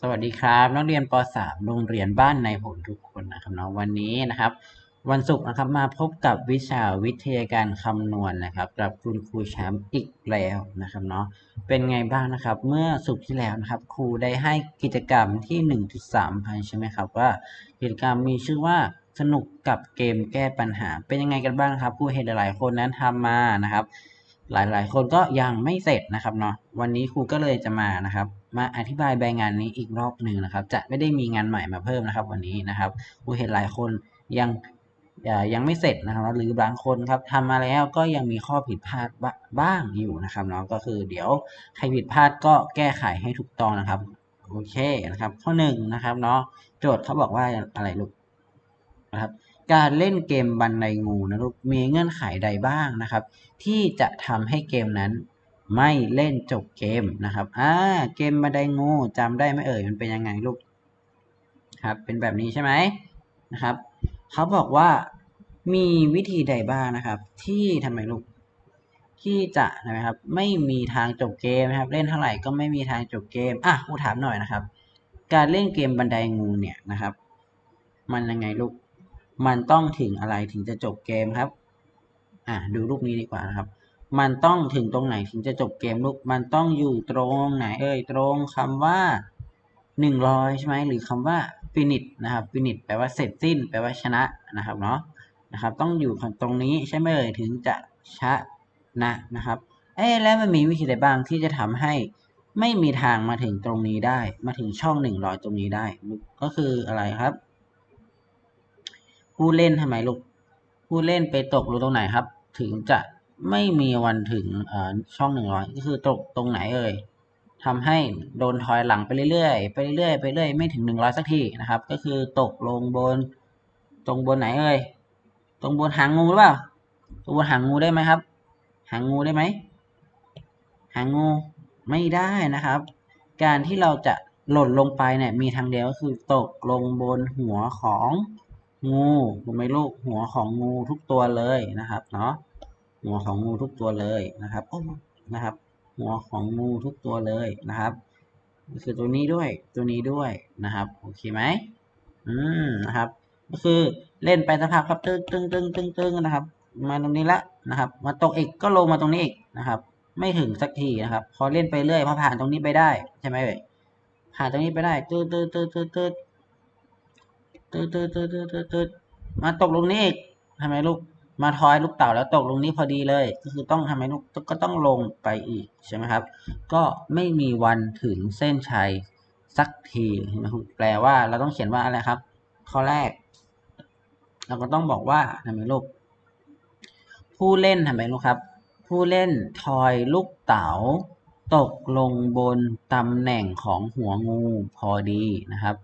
สวัสดีครับนักเรียนป .3 โรงเรียนบ้านในผลทุกคนนะครับเนาะวันนี้นะครับ วันศุกร์นะครับมาพบกับวิชาวิทยาการคำนวณนะครับ กับคุณครูแชมป์อีกแล้วนะครับเนาะเป็นไงบ้างนะครับ เมื่อศุกร์ที่แล้วนะครับ ครูได้ให้กิจกรรมที่ 1.3พันใช่ไหมครับว่ากิจกรรมมีชื่อว่าสนุกกับเกมแก้ปัญหา เป็นยังไงกันบ้างครับครูเห็นหลายคนนั้นทำมานะครับ หลายๆ คนก็ยังไม่เสร็จนะครับเนาะวันนี้ครูก็เลยจะมานะครับ มาอธิบายใบงานนี้อีกรอบหนึ่งนะครับ จะไม่ได้มีงานใหม่มาเพิ่มนะครับ วันนี้นะครับครูเห็นหลายคนยังยังไม่เสร็จนะครับหรือบางคนครับทำมาแล้วก็ยังมีข้อผิดพลาดบ้าบ้างอยู่นะครับเนาะก็คือเดี๋ยวใครผิดพลาดก็แก้ไขให้ถูกต้องนะครับโอเคนะครับ ข้อหนึ่งนะครับเนาะโจทย์เขาบอกว่าอะไรลูกนะครับ การเล่นเกมบันไดงูนะลูกมีเงื่อนไขใดบ้างนะครับ ที่จะทำให้เกมนั้น ไม่เล่นจบเกมนะครับอ่าเกมบันไดงูจำได้ไหมเอ่ยมันเป็นยังไงลูกครับเป็นแบบนี้ใช่ไหมนะครับเขาบอกว่ามีวิธีใดบ้างนะครับ ที่ทำไมลูกที่จะนะครับ ไม่มีทางจบเกมนะครับ เล่นเท่าไหร่ก็ไม่มีทางจบเกมอะครูถามหน่อยนะครับ การเล่นเกมบันไดงูเนี่ยนะครับ มันยังไงลูกมันต้องถึงอะไรถึงจะจบเกมครับ อะดูรูปนี้ดีกว่านะครับ มันต้องถึงตรงไหนถึงจะจบเกมลูก มันต้องอยู่ตรงไหนเอ่ยตรงคำว่าหนึ่งร้อยใช่ไหมหรือคำว่า finish นะครับ finish แปลว่าเสร็จสิ้น แปลว่าชนะนะครับเนาะนะครับ ต้องอยู่ตรงนี้ใช่ไหมเอ่ยถึงจะชนะนะครับ เอ๊แล้วมันมีวิธีใดบ้างที่จะทำให้ไม่มีทางมาถึงตรงนี้ได้ มาถึงช่องหนึ่งร้อยตรงนี้ได้ ก็คืออะไรครับ ผู้เล่นทำไมลูกผู้เล่นไปตกลงตรงไหนครับ ถึงจะ ไม่มีวันถึงช่องหนึ่งร้อยก็คือตกตรงไหนเอ่ยทำให้โดนทอยหลังไปเรื่อยๆ ไปเรื่อยๆ ไปเรื่อยไม่ถึงหนึ่งร้อยสักทีนะครับ ก็คือตกลงบน ตรงบนไหนเอ่ย ตรงบนหางงูหรือเปล่า ตรงบนหางงูได้ไหมครับ หางงูได้ไหม หางงูไม่ได้นะครับ การที่เราจะหล่นลงไปเนี่ยมีทางเดียวก็คือตกลงบนหัวของงูถูกไหมลูกหัวของงูทุกตัวเลยนะครับเนาะ หัวของงูทุกตัวเลยนะครับนะครับ หัวของงูทุกตัวเลยนะครับก็คือตัวนี้ด้วยตัวนี้ด้วยนะครับโอเคไหมอืมนะครับ ก็คือเล่นไปสักพักครับตึ้งตึ้งตึ้งตึ้งตึ้งนะครับ มาตรงนี้ละนะครับ มาตกอีกก็ลงมาตรงนี้อีกนะครับ ไม่ถึงสักทีนะครับ พอเล่นไปเรื่อยพอผ่านตรงนี้ไปได้ใช่ไหมเอ่ยผ่านตรงนี้ไปได้ตืดตืดตืดตืดตืดตืดตืดตืดตืดตืดตืดมาตกลงนี้อีกทำไมลูก มาทอยลูกเต่าแล้วตกลงนี้พอดีเลย ก็คือต้องทำไมลูกก็ต้องลงไปอีกใช่ไหมครับ ก็ไม่มีวันถึงเส้นชัยสักทีนะครับแปลว่าเราต้องเขียนว่าอะไรครับ ข้อแรก เราก็ต้องบอกว่าทำไมลูกผู้เล่นทำไมลูกครับ ผู้เล่นทอยลูกเต๋าตกลงบนตำแหน่งของหัวงูพอดีนะครับ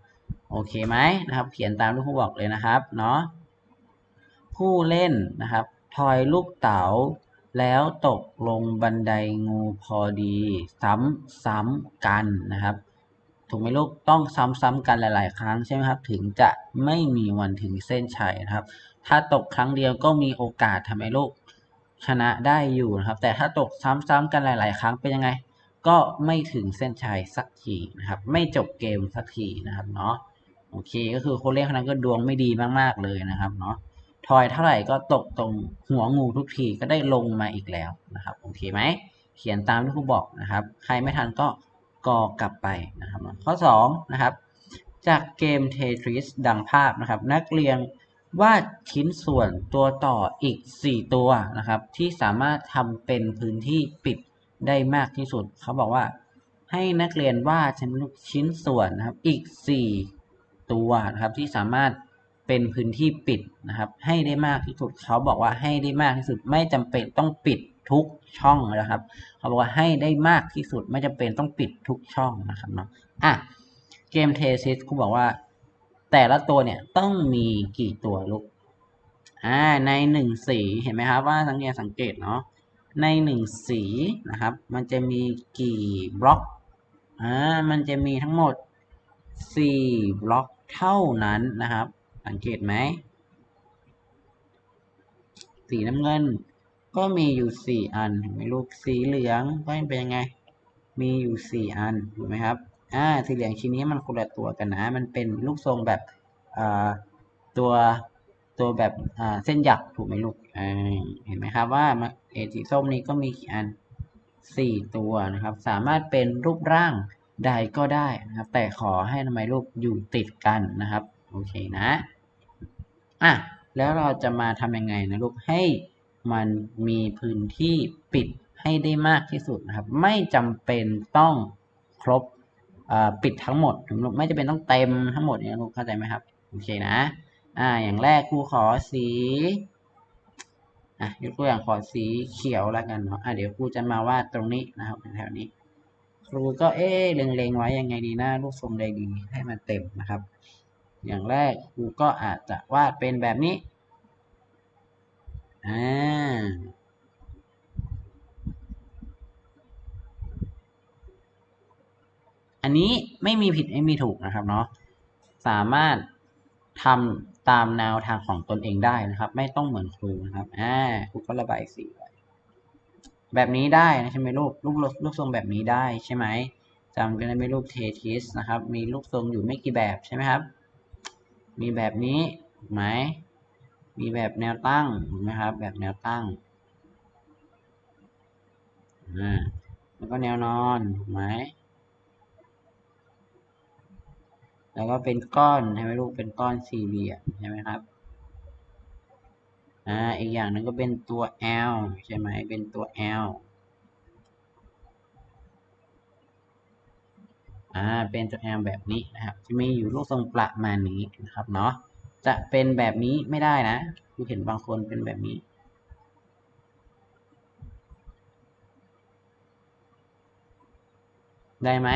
โอเคไหมนะครับ เขียนตามที่ครูบอกเลยนะครับ เนาะ ผู้เล่นนะครับ ทอยลูกเต๋าแล้วตกลงบันไดงูพอดี ซ้ำๆกันนะครับ ถูกไหมลูกต้องซ้ำๆกันหลาย ๆ ครั้งใช่ไหมครับ ถึงจะไม่มีวันถึงเส้นชัยนะครับ ถ้าตกครั้งเดียวก็มีโอกาสทำให้ลูกชนะได้อยู่นะครับ แต่ถ้าตกซ้ำๆกันหลาย ๆ ครั้งเป็นยังไง ก็ไม่ถึงเส้นชัยสักทีนะครับ ไม่จบเกมสักทีนะครับเนาะโอเค ก็คือคนเล่นคนนั้นก็ดวงไม่ดีมาก ๆ เลยนะครับเนาะ ทอยเท่าไหร่ก็ตกตรงหัวงูทุกทีก็ได้ลงมาอีกแล้วนะครับโอเคไหมเขียนตามที่ครูบอกนะครับ ใครไม่ทันก็กอกลับไปนะครับ ข้อ2นะครับจากเกมเททริสดังภาพนะครับ นักเรียนวาดชิ้นส่วนตัวต่ออีก 4 ตัวนะครับ ที่สามารถทำเป็นพื้นที่ปิดได้มากที่สุด เขาบอกว่าให้นักเรียนวาดชิ้นส่วนนะครับอีก 4 ตัวนะครับที่สามารถ เป็นพื้นที่ปิดนะครับ ให้ได้มากที่สุดเขาบอกว่าให้ได้มากที่สุดไม่จำเป็นต้องปิดทุกช่องนะครับ เขาบอกว่าให้ได้มากที่สุดไม่จำเป็นต้องปิดทุกช่องนะครับเนาะอะเกมเทซิสคุณบอกว่า แต่ละตัวเนี่ยต้องมีกี่ตัวลูกอ่าในหนึ่งสีเห็นไหมครับว่าสังเกตสังเกตเนาะในหนึ่งสีนะครับ มันจะมีกี่บล็อกอ่ามันจะมีทั้งหมดสี่บล็อกเท่านั้นนะครับ สังเกตไหม สีน้ำเงิน ก็มีอยู่สี่อันถูกไหมลูกสีเหลืองก็เป็นยังไง มีอยู่สี่อันถูกไหมครับอ่าสีเหลืองชิ้นนี้มันคนละตัวกันนะ มันเป็นลูกทรงแบบอ่าตัวตัวแบบอ่าเส้นหยักถูกไหมลูกอ่าเห็นไหมครับว่าเอสีส้มนี้ก็มีกี่อันสี่ตัวนะครับ สามารถเป็นรูปร่างใดก็ได้นะครับ แต่ขอให้ทำไมรูปอยู่ติดกันนะครับ โอเคนะอะแล้วเราจะมาทำยังไงนะลูกให้มันมีพื้นที่ปิดให้ได้มากที่สุดนะครับ ไม่จำเป็นต้องครบปิดทั้งหมดไม่จำเป็นต้องเต็มทั้งหมดเนี่ยลูกเข้าใจไหมครับโอเคนะอ่าอย่างแรกครูขอสีอะยกตัวอย่างขอสีเขียวแล้วกันเนาะอะเดี๋ยวครูจะมาวาดตรงนี้นะครับแถวนี้ ครูก็เอ๊ะเล็งๆไว้ยังไงดีนะรูปทรงใดดีให้มันเต็มนะครับ อย่างแรกครูก็อาจจะวาดเป็นแบบนี้อ่าอันนี้ไม่มีผิดไม่มีถูกนะครับเนาะสามารถทำตามแนวทางของตนเองได้นะครับ ไม่ต้องเหมือนครูนะครับอ่าครูก็ระบายสีไว้แบบนี้ได้นะใช่ไหมลูกลูกลูกทรงแบบนี้ได้ใช่ไหมจำกันได้ไหมลูกเททิสนะครับ มีลูกทรงอยู่ไม่กี่แบบใช่ไหมครับ มีแบบนี้ไหมมีแบบแนวตั้งนะครับ แบบแนวตั้งอ่าแล้วก็แนวนอนถูกไหมแล้วก็เป็นก้อนใช่ไหมลูกเป็นก้อนสี่เหลี่ยมใช่ไหมครับอ่าอีกอย่างนึงก็เป็นตัว L ใช่ไหมเป็นตัว L อ่าเป็นตัว L แบบนี้นะครับจะมีอยู่รูปทรงประมาณนี้นะครับเนาะจะเป็นแบบนี้ไม่ได้นะคูเห็นบางคนเป็นแบบนี้ได้ไหม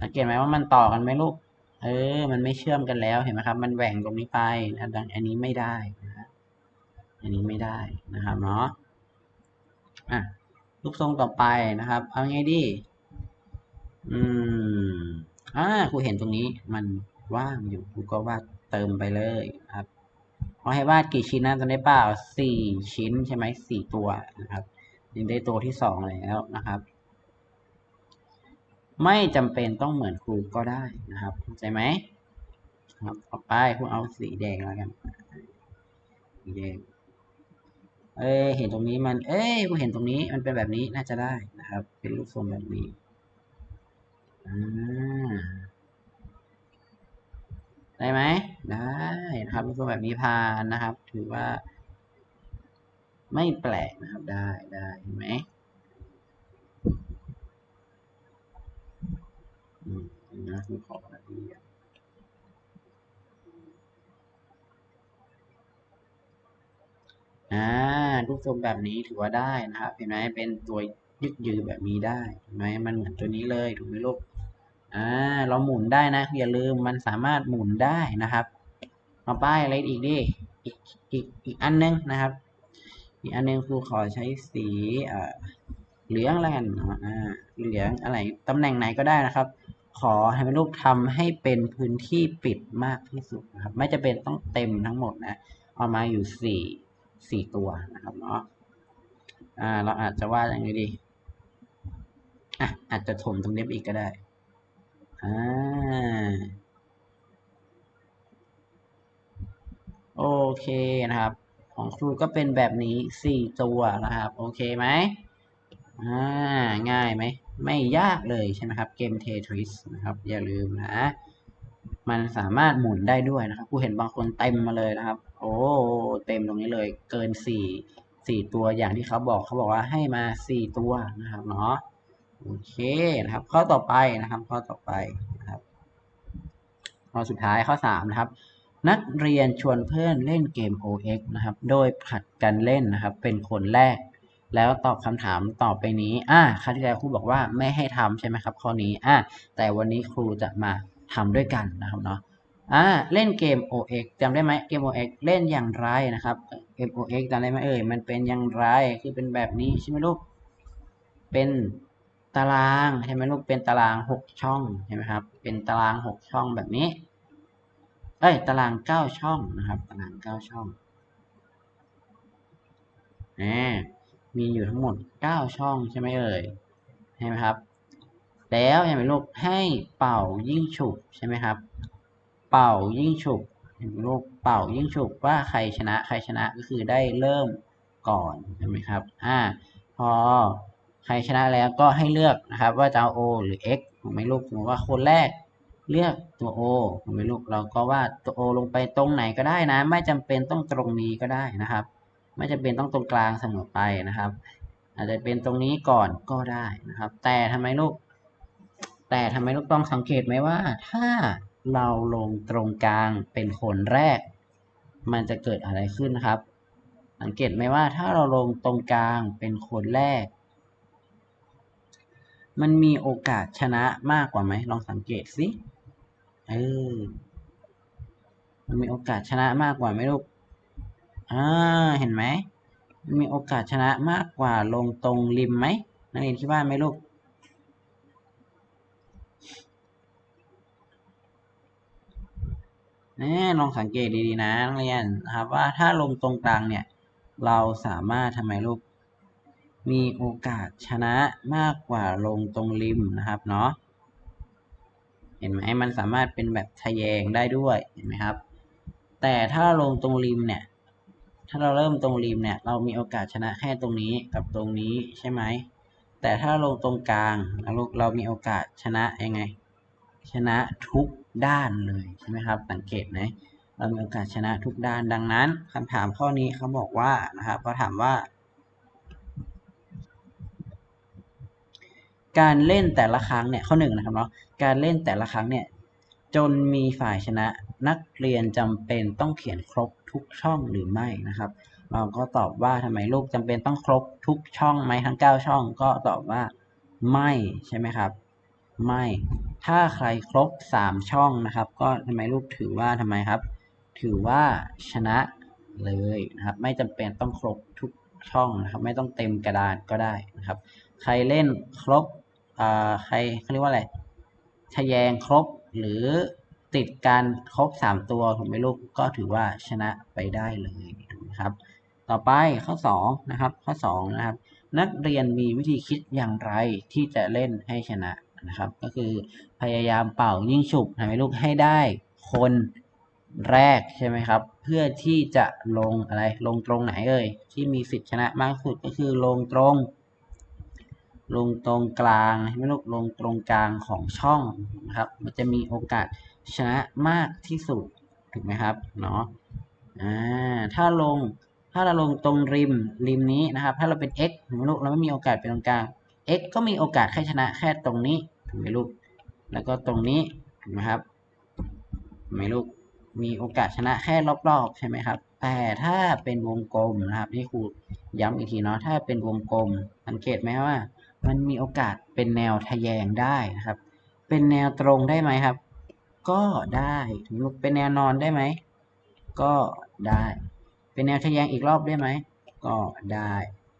สังเกตไหมว่ามันต่อกันไหมลูก เออ มันไม่เชื่อมกันแล้วเห็นไหมครับ มันแหว่งตรงนี้ไปนะดังอันนี้ไม่ได้นะอันนี้ไม่ได้นะครับเนาะ อะรูปทรงต่อไปนะครับ เอาไงดี อืม อ่าครูเห็นตรงนี้มันว่างอยู่ครูก็วาดเติมไปเลยครับพอให้วาดกี่ชิ้นนะตอนนี้เปล่าสี่ชิ้นใช่ไหมสี่ตัวนะครับยังได้ตัวที่สองแล้วนะครับ ไม่จำเป็นต้องเหมือนครูก็ได้นะครับเข้าใจไหมครับต่อไปครูเอาสีแดงแล้วกันสีแดงเอ้เห็นตรงนี้มัน เอ้ยครูเห็นตรงนี้มันเป็นแบบนี้น่าจะได้นะครับ เป็นรูปทรงแบบนี้ ได้ไหมได้นะครับรูปทรงแบบนี้พานนะครับ ถือว่า ไม่แปลกนะครับ ได้ได้เห็นไหมนะคือขอนาทีอ่ารูปทรงแบบนี้ถือว่าได้นะครับ เห็นไหมเป็นตัวยึกยือแบบนี้ได้เห็นไหมมันเหมือนตัวนี้เลยถูกไหมลูก อ่าเราหมุนได้นะ อย่าลืมมันสามารถหมุนได้นะครับมาป้ายอะไรอีกดิอีกอีกอีกอันนึงนะครับ อีกอันนึงครูขอใช้สีเหลืองแล้วกันอ่าเหลืองอะไรตำแหน่งไหนก็ได้นะครับ ขอให้ลูกทำให้เป็นพื้นที่ปิดมากที่สุดนะครับ ไม่จะเป็นต้องเต็มทั้งหมดนะเอามาอยู่สี่สี่ตัวนะครับเนาะอ่าเราอาจจะว่าอย่างไงดีอะอาจจะถมตรงนี้อีกก็ได้ อ่าโอเคนะครับ ของครูก็เป็นแบบนี้สี่ตัวนะครับ โอเคไหมอ่าง่ายไหม ไม่ยากเลยใช่ไหมครับเกมเททริสนะครับ อย่าลืมนะ มันสามารถหมุนได้ด้วยนะครับผู้เห็นบางคนเต็มมาเลยนะครับ โอ้เต็มตรงนี้เลยเกินสี่สี่ตัวอย่างที่เขาบอกเขาบอกว่าให้มาสี่ตัวนะครับเนาะ โอเคนะครับ ข้อต่อไปนะครับ ข้อต่อไปนะครับข้อสุดท้ายข้อสามนะครับ นักเรียนชวนเพื่อนเล่นเกม OX นะครับ โดยผัดกันเล่นนะครับ เป็นคนแรก แล้วตอบคำถามต่อไปนี้อ่าครั้งที่แล้วครูบอกว่าไม่ให้ทำใช่ไหมครับ ข้อนี้อ่าแต่วันนี้ครูจะมาทำด้วยกันนะครับเนาะอ่าเล่นเกม OX จำได้ไหมเกม OX เล่นอย่างไรนะครับเกม OX จำได้ไหมเอ่ยมันเป็นอย่างไรคือเป็นแบบนี้ใช่ไหมลูกเป็น ตารางใช่ไหมลูกเป็นตารางหกช่องใช่ไหมครับ เป็นตารางหกช่องแบบนี้ เอ้ย ตารางเก้าช่องนะครับ ตารางเก้าช่องอ่มีอยู่ทั้งหมด9ช่องใช่ไหมเอ่ยใช่ไหมครับ แล้วยังไงลูกให้เป่ายิ่งฉุบใช่ไหมครับ เป่ายิ่งฉุบเห็นไหมลูกเป่ายิ่งฉุบว่าใครชนะใครชนะก็คือได้เริ่มก่อนใช่ไหมครับ อ่า พอ ใครชนะแล้วก็ให้เลือกนะครับ ว่าจะเอา O หรือ X ถูกไหมลูกสมมติว่าคนแรกเลือกตัว O ถูกไหมลูกเราก็วาดตัว O ลงไปตรงไหนก็ได้นะ ไม่จำเป็นต้องตรงนี้ก็ได้นะครับ ไม่จำเป็นต้องตรงกลางเสมอไปนะครับ อาจจะเป็นตรงนี้ก่อนก็ได้นะครับ แต่ทำไมลูก แต่ทำไมลูกต้องสังเกตไหมว่า ถ้าเราลงตรงกลางเป็นคนแรก มันจะเกิดอะไรขึ้นนะครับ สังเกตไหมว่าถ้าเราลงตรงกลางเป็นคนแรก มันมีโอกาสชนะมากกว่าไหม ลองสังเกตสิ เออ มันมีโอกาสชนะมากกว่าไหมลูก อ่า เห็นไหม มันมีโอกาสชนะมากกว่าลงตรงริมไหมนักเรียนคิดว่าไหมลูก นี่ลองสังเกตดีๆนะนักเรียนนะครับว่าถ้าลงตรงกลางเนี่ย เราสามารถทำไมลูก มีโอกาสชนะมากกว่าลงตรงริมนะครับเนาะเห็นไหมมันสามารถเป็นแบบทะแยงได้ด้วยเห็นไหมครับ แต่ถ้าลงตรงริมเนี่ย ถ้าเราเริ่มตรงริมเนี่ย เรามีโอกาสชนะแค่ตรงนี้กับตรงนี้ใช่ไหมแต่ถ้าลงตรงกลางเราเรามีโอกาสชนะยังไง ชนะทุกด้านเลยใช่ไหมครับ สังเกตไหมเรามีโอกาสชนะทุกด้านดังนั้นคำถามข้อนี้เขาบอกว่านะครับเขาถามว่า การเล่นแต่ละครั้งเนี่ยข้อหนึ่งนะครับเนาะการเล่นแต่ละครั้งเนี่ยจนมีฝ่ายชนะนักเรียนจำเป็นต้องเขียนครบทุกช่องหรือไม่นะครับ เราก็ตอบว่าทำไมลูกจำเป็นต้องครบทุกช่องไหมทั้ง 9 ช่อง ก็ตอบว่าไม่ใช่ไหมครับ ไม่ ถ้าใครครบ 3 ช่องนะครับ ก็ทำไมลูกถือว่าทำไมครับ ถือว่าชนะเลยนะครับ ไม่จำเป็นต้องครบทุกช่องนะครับ ไม่ต้องเต็มกระดานก็ได้นะครับ ใครเล่นครบ ใครเขาเรียกว่าอะไรทะแยงครบหรือติดการครบ 3 ตัวถูกไหมลูกก็ถือว่าชนะไปได้เลยถูกไหมครับ ต่อไปข้อ2นะครับข้อ2นะครับ นักเรียนมีวิธีคิดอย่างไรที่จะเล่นให้ชนะนะครับ ก็คือพยายามเป่ายิ่งฉุบทำให้ลูกให้ได้คนแรกใช่ไหมครับ เพื่อที่จะลงอะไรลงตรงไหนเอ่ยที่มีสิทธิชนะมากสุดก็คือลงตรง ลงตรงกลางให้ลูกลงตรงกลางของช่องนะครับ มันจะมีโอกาสชนะมากที่สุดถูกไหมครับเนาะอ่าถ้าลงถ้าเราลงตรงริมริมนี้นะครับ ถ้าเราเป็น x ถูกไหมลูกเราไม่มีโอกาสเป็นตรงกลาง x ก็มีโอกาสแค่ชนะแค่ตรงนี้ถูกไหมลูกแล้วก็ตรงนี้ถูกไหมครับถูกไหมลูกมีโอกาสชนะแค่รอบๆใช่ไหมครับ แต่ถ้าเป็นวงกลมนะครับนี่ครูย้ำอีกทีเนาะถ้าเป็นวงกลมสังเกตไหมว่า มันมีโอกาสเป็นแนวทะแยงได้นะครับ เป็นแนวตรงได้ไหมครับ ก็ได้ถึงเป็นแนวนอนได้ไหม ก็ได้ เป็นแนวทะแยงอีกรอบได้ไหม ก็ได้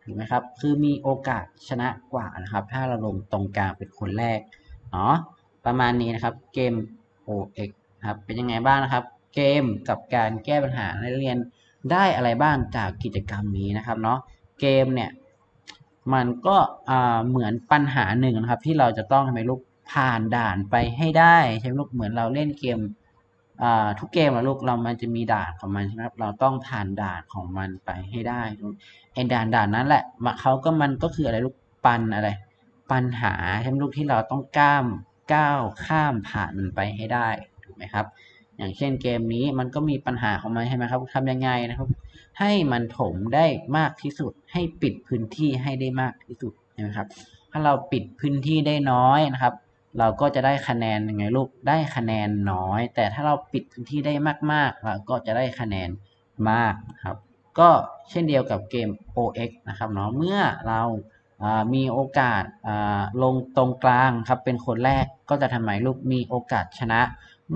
ถูกไหมครับ คือมีโอกาสชนะกว่านะครับ ถ้าเราลงตรงกลางเป็นคนแรกเนาะประมาณนี้นะครับ เกม OX ครับ เป็นยังไงบ้างนะครับ เกมกับการแก้ปัญหาในเรียนได้อะไรบ้างจากกิจกรรมนี้นะครับเนาะ เกมเนี่ย มันก็เหมือนปัญหาหนึ่งนะครับ ที่เราจะต้องทำให้ลูกผ่านด่านไปให้ได้ใช่ไหมลูกเหมือนเราเล่นเกมทุกเกมอะลูกเรามันจะมีด่านของมันใช่ไหมครับเราต้องผ่านด่านของมันไปให้ได้ไอ้ด่านด่านนั้นแหละเขาก็มันก็คืออะไรลูกปันอะไร ปัญหาใช่ไหมลูกที่เราต้องก้ามก้าวข้ามผ่านมันไปให้ได้ถูกไหมครับ อย่างเช่นเกมนี้มันก็มีปัญหาของมันใช่ไหมครับทำยังไงนะครับ ให้มันถมได้มากที่สุด ให้ปิดพื้นที่ให้ได้มากที่สุดใช่ไหมครับ ถ้าเราปิดพื้นที่ได้น้อยนะครับ เราก็จะได้คะแนนยังไงลูกได้คะแนนน้อย แต่ถ้าเราปิดพื้นที่ได้มากๆ เราก็จะได้คะแนนมากครับ ก็เช่นเดียวกับเกม OX นะครับเนาะเมื่อเรามีโอกาสลงตรงกลางครับเป็นคนแรกก็จะทำให้ลูกมีโอกาสชนะ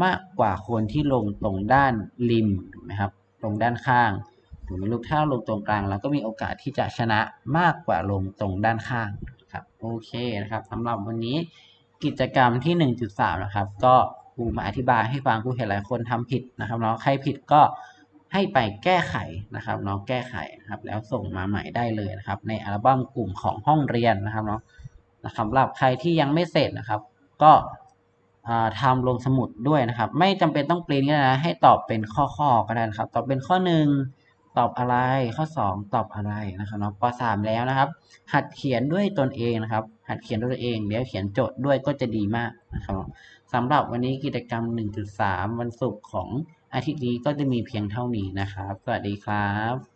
มากกว่าคนที่ลงตรงด้านริมถูกไหมครับตรงด้านข้าง ถูกไหมลูกถ้าลงตรงกลางเราก็มีโอกาสที่จะชนะมากกว่าลงตรงด้านข้างครับโอเคนะครับสำหรับวันนี้กิจกรรมที่ 1.3 นะครับ ก็ครูมาอธิบายให้ฟังครูเห็นหลายคนทำผิดนะครับเนาะใครผิดก็ให้ไปแก้ไขนะครับเนาะแก้ไขนะครับ แล้วส่งมาใหม่ได้เลยนะครับ ในอัลบั้มกลุ่มของห้องเรียนนะครับเนาะนะครับสำหรับใครที่ยังไม่เสร็จนะครับ ก็อ่าทำลงสมุดด้วยนะครับ ไม่จำเป็นต้องปริ้นก็ได้นะให้ตอบเป็นข้อๆก็ได้นะครับ ตอบเป็นข้อหนึ่ง ตอบอะไร ข้อสองตอบอะไรนะครับเนาะปสามแล้วนะครับ หัดเขียนด้วยตนเองนะครับ หัดเขียนด้วยตัวเอง เดี๋ยวเขียนโจทย์ด้วยก็จะดีมากนะครับสำหรับวันนี้กิจกรรม 1.3 วันศุกร์ของอาทิตย์นี้ก็จะมีเพียงเท่านี้นะครับ สวัสดีครับ